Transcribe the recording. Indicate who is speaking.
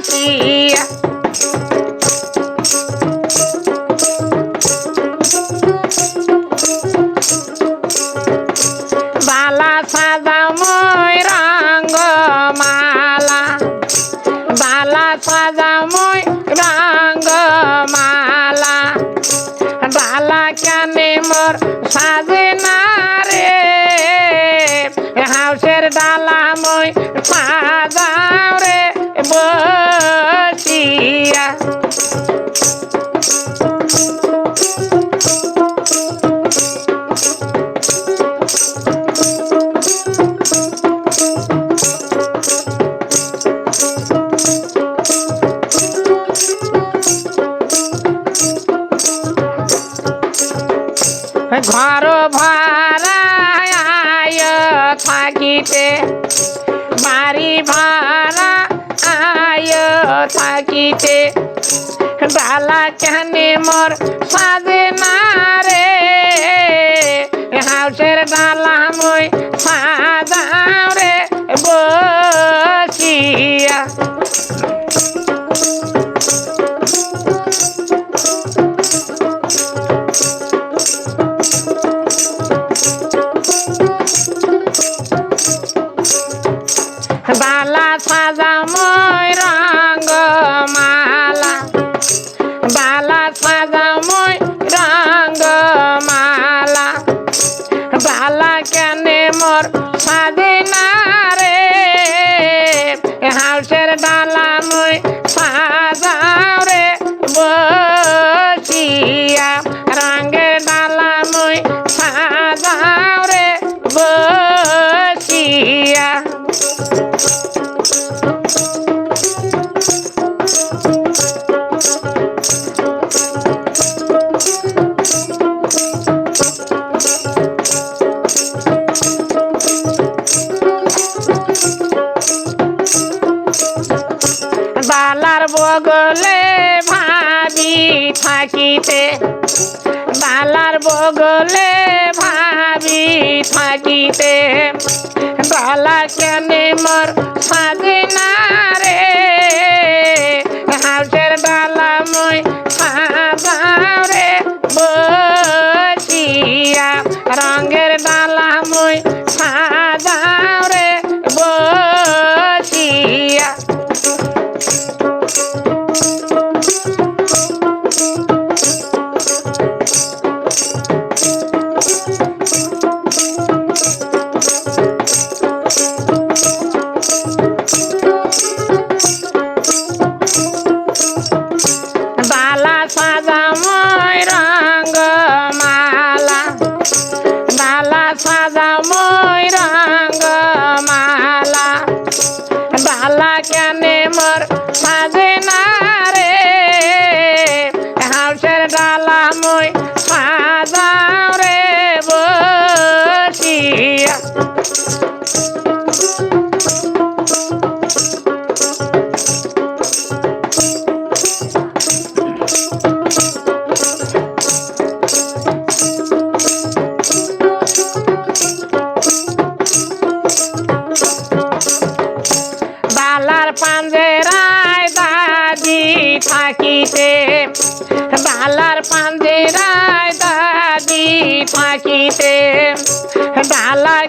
Speaker 1: বসিয়া বালা সাজা মই মালা। বালা সাজা মই মালা। বালা কেনে মোর সাজে রে। হাউসের ডালা মই সাজাও রে। বসিয়া ঘর ভাড়ায় থাকিতে বাড়ি ভাড়া আয় থাকিতে। ডালা কেন মোর সাজে না বালা সাজা মই রঙ্গ মালা বালা সাজা মই রঙ্গ মালা বালা কেনে মোর সাজে না রে। হাউসের ডালা মই সাজাও রে। বসিয়া রঙের ডালা মই সাজাও বগলে ভাবি থাকিতে বালার বগলে ভাবি থাকিতে। ফাঁকিতে ডালার পাঞ্জেরায় দাদি ফাঁকিতে ডালার